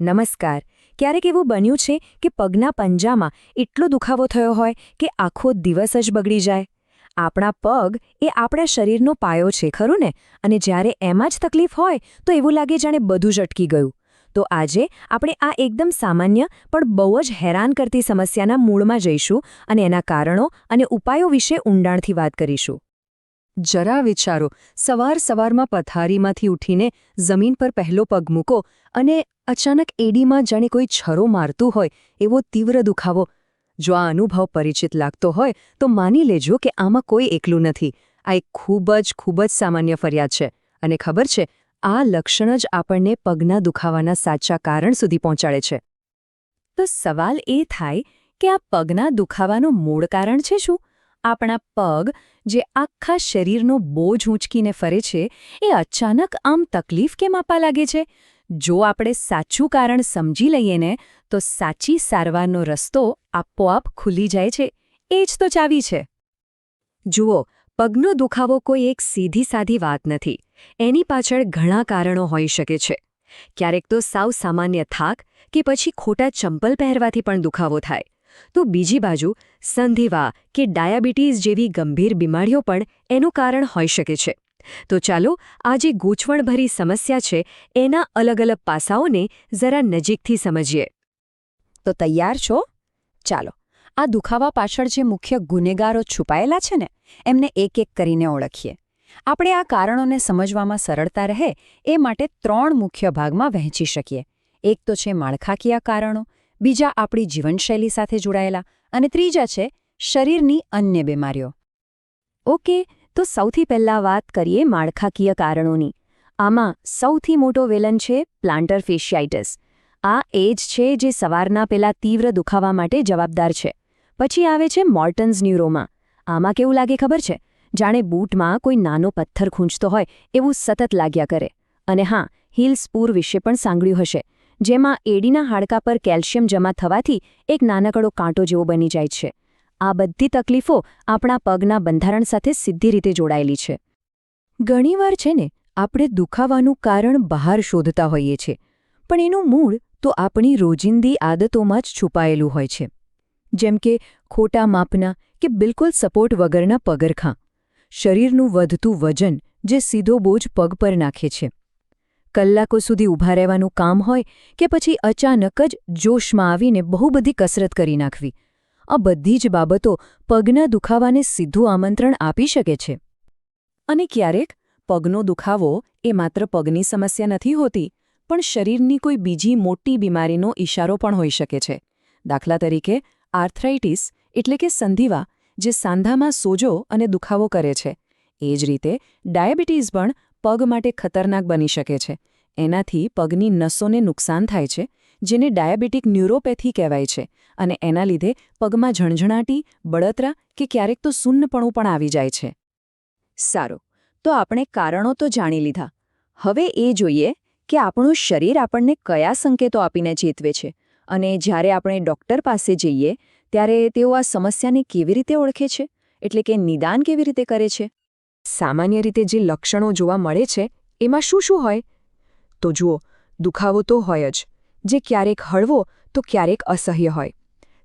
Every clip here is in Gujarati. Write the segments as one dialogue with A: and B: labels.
A: નમસ્કાર. ક્યારેક એવું બન્યું છે કે પગના પંજામાં એટલો દુખાવો થયો હોય કે આખો દિવસ જ બગડી જાય. આપણા પગ એ આપણા શરીરનો પાયો છે, ખરું ને? અને જ્યારે એમાં જ તકલીફ હોય, તો એવું લાગે જાણે બધું જ અટકી ગયું. તો આજે આપણે આ એકદમ સામાન્ય પણ બહુ જ હેરાન કરતી સમસ્યાના મૂળમાં જઈશું અને એના કારણો અને ઉપાયો વિશે ઊંડાણથી વાત કરીશું. જરા વિચારો, સવાર સવારમાં પથારીમાંથી ઉઠીને જમીન પર પહેલો પગ મૂકો અને અચાનક એડીમાં જાણે કોઈ છરો મારતું હોય એવો તીવ્ર દુખાવો. જો આ અનુભવ પરિચિત લાગતો હોય, તો માની લેજો કે આમાં કોઈ એકલું નથી. આ એક ખૂબ જ ખૂબ જ સામાન્ય ફરિયાદ છે. અને ખબર છે, આ લક્ષણ જ આપણને પગના દુખાવાના સાચા કારણ સુધી પહોંચાડે છે. તો સવાલ એ થાય કે આ પગના દુખાવાનું મૂળ કારણ છે શું? આપણા પગ જે આખા શરીરનો બોજ ઊંચકીને ફરે છે, એ અચાનક આમ તકલીફ કેમ આપવા લાગે છે? જો આપણે સાચું કારણ સમજી લઈએ ને, તો સાચી સારવારનો રસ્તો આપોઆપ ખુલી જાય છે. એ જ તો ચાવી છે. જુઓ, પગનો દુખાવો કોઈ એક સીધી સાધી વાત નથી. એની પાછળ ઘણા કારણો હોઈ શકે છે. ક્યારેક તો સાવ સામાન્ય થાક કે પછી ખોટા ચંપલ પહેરવાથી પણ દુખાવો થાય. તો બીજી બાજુ, સંધિવા કે ડાયાબિટીસ જેવી ગંભીર બીમારીઓ પણ એનું કારણ હોઈ શકે છે. તો ચાલો, આ જે ગૂંચવણભરી સમસ્યા છે, એના અલગ અલગ પાસાઓને જરા નજીકથી સમજીએ. તો તૈયાર છો? ચાલો, આ દુખાવા પાછળ જે મુખ્ય ગુનેગારો છુપાયેલા છે ને, એમને એક એક કરીને ઓળખીએ. આપણે આ કારણોને સમજવામાં સરળતા રહે, એ માટે ત્રણ મુખ્ય ભાગમાં વહેંચી શકીએ. એક તો છે માળખાકીય કારણો, બીજા આપણી જીવનશૈલી સાથે જોડાયેલા, અને ત્રીજા છે શરીરની અન્ય બીમારીઓ. ઓકે તો સૌથી પહેલાં વાત કરીએ માળખાકીય કારણોની. આમાં સૌથી મોટો વિલન છે પ્લાન્ટર ફેશિયાઇટિસ. આ એજ છે જે સવારના પેલા તીવ્ર દુખાવા માટે જવાબદાર છે. પછી આવે છે મોર્ટન્સ ન્યુરોમા. આમાં કેવું લાગે ખબર છે? જાણે બૂટમાં કોઈ નાનો પથ્થર ખૂંચતો હોય એવું સતત લાગ્યા કરે. અને હા, હિલ્સ પૂર વિશે પણ સાંભળ્યું હશે. જેમાં એડીના હાડકા પર કેલ્શિયમ જમા થવાથી એક નાનકડો કાંટો જેવો બની જાય છે. આ બધી તકલીફો આપણા પગના બંધારણ સાથે સીધી રીતે જોડાયેલી છે. ઘણીવાર છે ને, આપણે દુખાવાનું કારણ બહાર શોધતા હોઈએ છીએ, પણ એનું મૂળ તો આપણી રોજિંદી આદતોમાં જ છુપાયેલું હોય છે. જેમ કે ખોટા માપના કે બિલકુલ સપોર્ટ વગરના પગરખાં, શરીરનું વધતું વજન જે સીધો બોજ પગ પર નાખે છે. કલાકો સુધી ઊભા રહેવાનું કામ હોય કે પછી અચાનક જ જોશમાં આવીને બહુ બધી કસરત કરી નાખવી આ બધી જ બાબતો પગના દુખાવાને સીધું આમંત્રણ આપી શકે છે. અને ક્યારેક પગનો દુખાવો એ માત્ર પગની સમસ્યા નથી હોતી, પણ શરીરની કોઈ બીજી મોટી બીમારીનો ઇશારો પણ હોઈ શકે છે. દાખલા તરીકે, આર્થરાઇટીસ એટલે કે સંધિવા, જે સાંધામાં સોજો અને દુખાવો કરે છે. એ જ રીતે, ડાયાબિટીસ પણ પગ માટે ખતરનાક બની શકે છે. એનાથી પગની નસોને નુકસાન થાય છે જેને ડાયાબિટીક ન્યુરોપેથી કહેવાય છે અને એના લીધે પગમાં ઝણઝણાટી, બળતરા કે ક્યારેક તો સુન્નપણું પણ આવી જાય છે. સારું, તો આપણે કારણો તો જાણી લીધા. હવે એ જોઈએ કે આપણું શરીર આપણને કયા સંકેતો આપીને ચેતવે છે અને જ્યારે આપણે ડૉક્ટર પાસે જઈએ, ત્યારે તેઓ આ સમસ્યાને કેવી રીતે ઓળખે છે? એટલે કે નિદાન કેવી રીતે કરે છે? સામાન્ય રીતે જે લક્ષણો જોવા મળે છે, એમાં શું શું હોય? તો જુઓ, દુખાવો તો હોય જ. જે ક્યારેક હળવો તો ક્યારેક અસહ્ય હોય.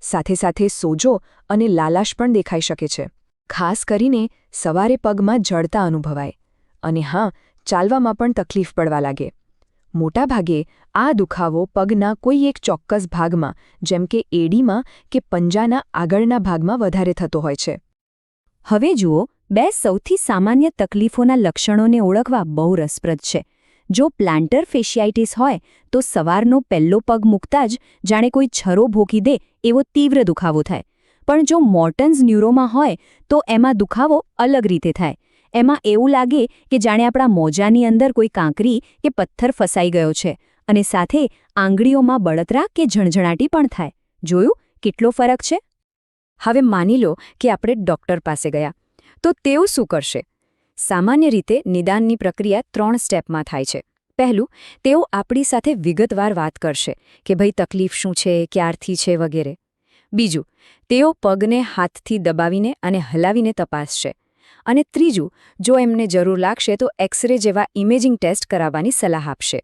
A: સાથે સાથે સોજો અને લાલાશ પણ દેખાઈ શકે છે. ખાસ કરીને સવારે પગમાં જડતા અનુભવાય. અને હા, ચાલવામાં પણ તકલીફ પડવા લાગે. મોટાભાગે આ દુખાવો પગના કોઈ એક ચોક્કસ ભાગમાં, જેમ કે એડીમાં કે પંજાના આગળના ભાગમાં વધારે થતો હોય છે. હવે જુઓ, બે સૌથી સામાન્ય તકલીફોના લક્ષણોને ઓળખવા બહુ રસપ્રદ છે. જો પ્લાન્ટર ફેશિયાઇટિસ હોય, તો સવારનો પહેલો પગ મૂકતા જ જાણે કોઈ છરો ભોકી દે એવો તીવ્ર દુખાવો થાય. પણ જો મોર્ટન્સ ન્યુરોમાં હોય, તો એમાં દુખાવો અલગ રીતે થાય. એમાં એવું લાગે કે જાણે આપણા મોજાની અંદર કોઈ કાંકરી કે પથ્થર ફસાઈ ગયો છે અને સાથે આંગળીઓમાં બળતરા કે ઝણઝણાટી પણ થાય. જોયું? કેટલો ફરક છે? હવે માની લો કે આપણે ડૉક્ટર પાસે ગયા. તો તેઓ શું કરશે? સામાન્ય રીતે નિદાનની પ્રક્રિયા ત્રણ સ્ટેપમાં થાય છે. પહેલું, તેઓ આપણી સાથે વિગતવાર વાત કરશે કે ભાઈ તકલીફ શું છે, ક્યારથી છે વગેરે. બીજું, તેઓ પગને હાથથી દબાવીને અને હલાવીને તપાસશે. અને ત્રીજું, જો એમને જરૂર લાગશે તો એક્સરે જેવા ઇમેજિંગ ટેસ્ટ કરાવવાની સલાહ આપશે.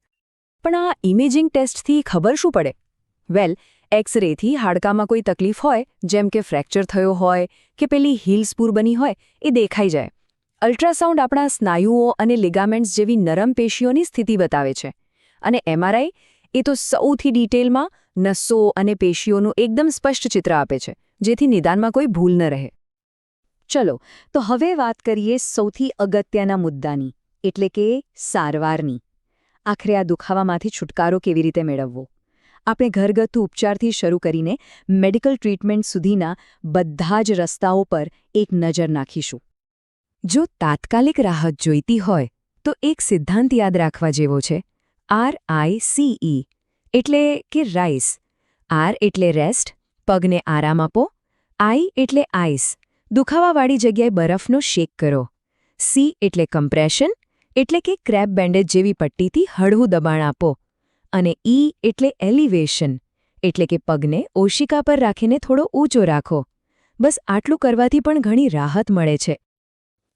A: પણ આ ઇમેજિંગ ટેસ્ટથી ખબર શું પડે? વેલ, એક્સરેથી હાડકામાં કોઈ તકલીફ હોય, જેમ કે ફ્રેક્ચર થયો હોય, કે પેલી હીલ્સ પૂર બની હોય, એ દેખાઈ જાય. અલ્ટ્રાસાઉન્ડ આપણા સ્નાયુઓ અને લિગામેન્ટ્સ જેવી નરમ પેશીઓની સ્થિતિ બતાવે છે. અને એમઆરઆઈ એ તો સૌથી ડિટેલમાં નસો અને પેશીઓનું એકદમ સ્પષ્ટ ચિત્ર આપે છે, જેથી નિદાનમાં કોઈ ભૂલ ન રહે. ચલો, તો હવે વાત કરીએ સૌથી અગત્યના મુદ્દાની, એટલે કે સારવારની. આખરે આ દુખાવામાંથી છુટકારો કેવી રીતે મેળવવો? આપણે ઘરગથ્થુ ઉપચારથી શરૂ કરીને મેડિકલ ટ્રીટમેન્ટ સુધીના બધા જ રસ્તાઓ પર એક નજર નાખીશું. જો તાત્કાલિક રાહત જોઈતી હોય, તો એક સિદ્ધાંત યાદ રાખવા જેવો છે. આર આઈ સીઈ એટલે કે રાઈસ આર એટલે રેસ્ટ પગને આરામ આપો. આઈ એટલે આઈસ દુખાવાવાળી જગ્યાએ બરફનો શેક કરો. સી એટલે કમ્પ્રેશન એટલે કે ક્રેપ બેન્ડેજ જેવી પટ્ટીથી હળવું દબાણ આપો. અને ઈ એટલે એલિવેશન એટલે કે પગને ઓશિકા પર રાખીને થોડો ઊંચો રાખો. બસ આટલું કરવાથી પણ ઘણી રાહત મળે છે.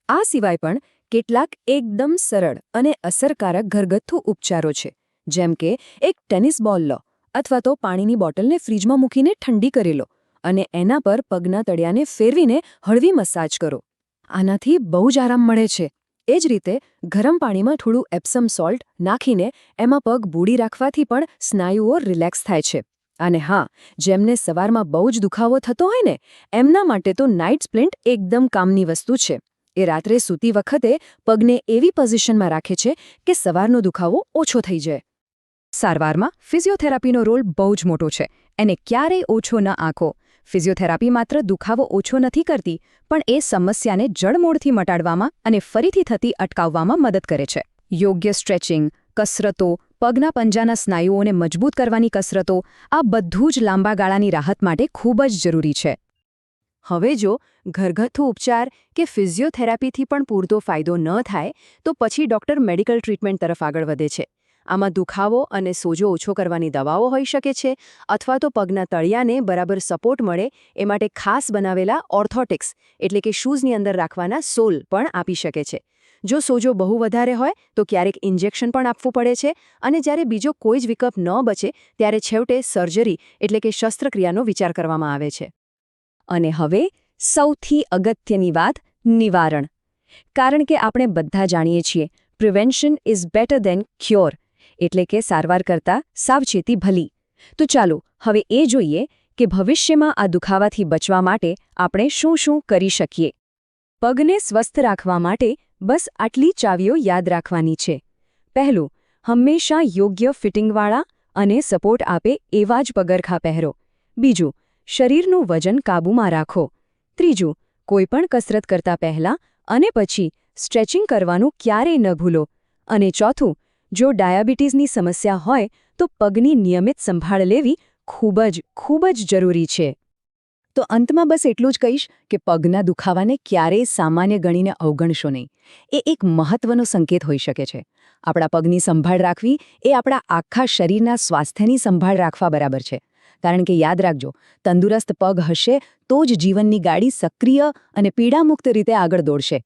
A: આ સિવાય પણ કેટલાક એકદમ સરળ અને અસરકારક ઘરગથ્થુ ઉપચારો છે, જેમ કે એક ટેનિસ બોલ લો અથવા તો પાણીની બોટલને ફ્રીજમાં મૂકીને ઠંડી કરી લો અને એના પર પગના તળિયાને ફેરવીને હળવી મસાજ કરો. આનાથી બહુ જ આરામ મળે છે. એ જ રીતે ગરમ પાણીમાં થોડું એપ્સમ સોલ્ટ નાખીને એમાં પગ બૂડી રાખવાથી પણ સ્નાયુઓ રિલેક્સ થાય છે. અને હા, જેમને સવારમાં બહુ જ દુખાવો થતો હોય ને, એમના માટે તો નાઇટ સ્પ્લિન્ટ એકદમ કામની વસ્તુ છે. એ રાત્રે સૂતી વખતે પગને એવી પોઝિશનમાં રાખે છે કે સવારનો દુખાવો ઓછો થઈ જાય. સારવારમાં ફિઝિયોથેરાપીનો રોલ બહુ જ મોટો છે. એને ક્યારેય ઓછો ન આંખો. ફિઝિયોથેરાપી માત્ર દુખાવો ઓછો નથી કરતી, પણ એ સમસ્યાને જડમૂળથી મટાડવામાં અને ફરીથી થતી અટકાવવામાં મદદ કરે છે. યોગ્ય સ્ટ્રેચિંગ, કસરતો, પગના પંજાના સ્નાયુઓને મજબૂત કરવાની કસરતો, આ બધું જ લાંબા ગાળાની રાહત માટે ખૂબ જ જરૂરી છે. હવે જો ઘરગથ્થુ ઉપચાર કે ફિઝિયોથેરાપીથી પણ પૂરતો ફાયદો ન થાય, તો પછી ડોક્ટર મેડિકલ ટ્રીટમેન્ટ તરફ આગળ વધે છે. આમાં દુખાવો અને સોજો ઓછો કરવાની દવાઓ હોઈ શકે છે અથવા તો પગના તળિયાને બરાબર સપોર્ટ મળે એ માટે ખાસ બનાવેલા ઓર્થોટિક્સ, એટલે કે શૂઝની અંદર રાખવાના સોલ પણ આપી શકે છે. જો સોજો બહુ વધારે હોય, તો ક્યારેક ઇન્જેક્શન પણ આપવું પડે છે અને જ્યારે બીજો કોઈ જ વિકલ્પ ન બચે, ત્યારે છેવટે સર્જરી, એટલે કે શસ્ત્રક્રિયાનો વિચાર કરવામાં આવે છે. અને હવે સૌથી અગત્યની વાત નિવારણ. કારણ કે આપણે બધા જાણીએ છીએ prevention is better than cure એટલે કે સારવાર કરતાં સાવચેતી ભલી. તો ચાલો, હવે એ જોઈએ કે ભવિષ્યમાં આ દુખાવાથી બચવા માટે આપણે શું શું કરી શકીએ. પગને સ્વસ્થ રાખવા માટે બસ આટલી ચાવીઓ યાદ રાખવાની છે. પહેલું, હંમેશા યોગ્ય ફિટિંગવાળા અને સપોર્ટ આપે એવા જ પગરખા પહેરો. બીજું શરીરનું વજન કાબૂમાં રાખો. ત્રીજું, કોઈપણ કસરત કરતા પહેલાં અને પછી સ્ટ્રેચિંગ કરવાનું ક્યારેય ન ભૂલો. અને ચોથું, જો ડાયાબિટીસની સમસ્યા હોય તો પગની નિયમિત સંભાળ લેવી ખૂબ જ ખૂબ જ જરૂરી છે. તો અંતમાં બસ એટલું જ કહીશ કે પગના દુખાવાને ક્યારેય સામાન્ય ગણીને અવગણશો નહીં. એ એક મહત્વનો સંકેત હોઈ શકે છે. આપણા પગની સંભાળ રાખવી એ આપણા આખા શરીરના સ્વાસ્થ્યની સંભાળ રાખવા બરાબર છે. કારણ કે યાદ રાખજો, તંદુરસ્ત પગ હશે તો જ જીવનની ગાડી સક્રિય અને પીડામુક્ત રીતે આગળ દોડશે.